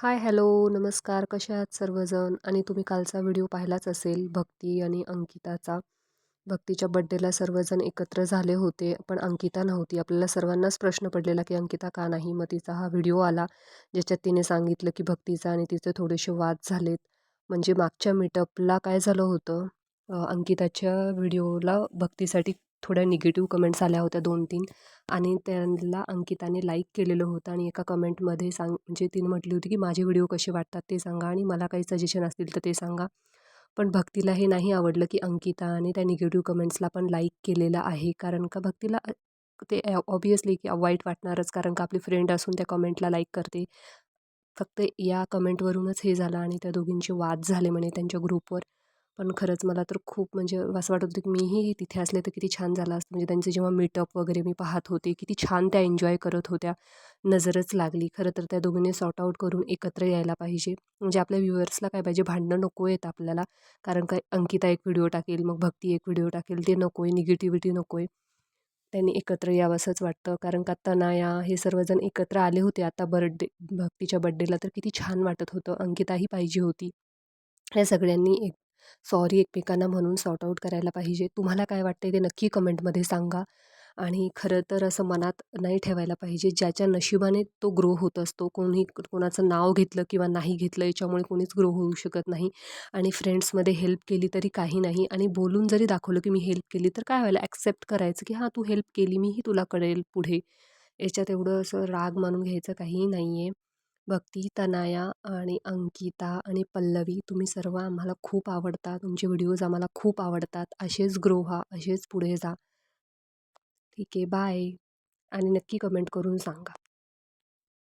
Hi hello नमस्कार. कसे आहात सर्वजण? आणि तुम्ही कालचा व्हिडिओ पाहिलाच असेल भक्ती आणि अंकिताचा. भक्तीच्या बड्डेला सर्वजण एकत्र झाले होते पण अंकिता नव्हती. आपल्याला सर्वांनाच प्रश्न पडलेला की अंकिता का नाही? मग तिचा हा व्हिडिओ आला ज्याच्यात तिने सांगितलं की भक्तीचा आणि तिचे थोडेसे वाद झालेत. म्हणजे मागच्या मीटअपला काय झालं होतं? अंकिताच्या व्हिडिओला भक्तीसाठी थोड्या निगेटिव्ह कमेंट्स आल्या होत्या दोन तीन आणि त्यांना अंकिताने लाईक केलेलं होतं आणि एका कमेंटमध्ये सांग म्हणजे तिने म्हटली होती की माझे व्हिडिओ कसे वाटतात ते सांगा आणि मला काही सजेशन असतील तर ते सांगा. पण भक्तीला हे नाही आवडलं की अंकिता आणि त्या निगेटिव्ह कमेंट्सला पण लाईक केलेलं आहे. कारण का भक्तीला ते ऑबियसली की वाईट वाटणारच कारण का आपली फ्रेंड असून त्या कमेंटला लाईक करते. फक्त या कमेंटवरूनच हे झालं आणि त्या दोघींचे वाद झाले म्हणे त्यांच्या ग्रुपवर पण खरंच मला तर खूप म्हणजे असं वाटत होतं की मीही तिथे असले तर किती छान झालं असतं. म्हणजे त्यांचे जेव्हा मीटअप वगैरे मी पाहत होते किती छान त्या एन्जॉय करत होत्या नजरच लागली. खरं तर त्या दोघींनी सॉर्ट आऊट करून एकत्र यायला पाहिजे. म्हणजे आपल्या व्ह्युअर्सला काय पाहिजे? भांडणं नको आहेत आपल्याला. कारण काय? अंकिता एक व्हिडिओ टाकेल मग भक्ती एक व्हिडिओ टाकेल. ते नको आहे निगेटिव्हिटी नको आहे त्यांनी एकत्र यावंसंच वाटतं. कारण का? तनाया हे सर्वजण एकत्र आले होते. आता बर्थडे भक्तीच्या बड्डेला तर किती छान वाटत होतं. अंकिताही पाहिजे होती. या सगळ्यांनी एक सॉरी एकमेकांना म्हणून सॉर्ट आऊट करायला पाहिजे. तुम्हाला काय वाटतं ते नक्की कमेंटमध्ये सांगा. आणि खरं तर असं मनात नाही ठेवायला पाहिजे. ज्याच्या नशिबाने तो ग्रो होत असतो कोणी कोणाचं नाव घेतलं किंवा नाही घेतलं याच्यामुळे कोणीच ग्रो होऊ शकत नाही. आणि फ्रेंड्समध्ये हेल्प केली तरी काही नाही. आणि बोलून जरी दाखवलं की मी हेल्प केली तर काय व्हायला ॲक्सेप्ट करायचं की हां तू हेल्प केली मीही तुला कळेल पुढे. याच्यात एवढं असं राग मानून घ्यायचं काहीही नाही आहे भक्ती तनाया आणि अंकिता आणि पल्लवी तुम्ही सर्व आम्हाला खूप आवडता. तुमचे व्हिडिओज आम्हाला खूप आवडतात. असेच ग्रो व्हा असेच पुढे जा. ठीक आहे बाय आणि नक्की कमेंट करून सांगा.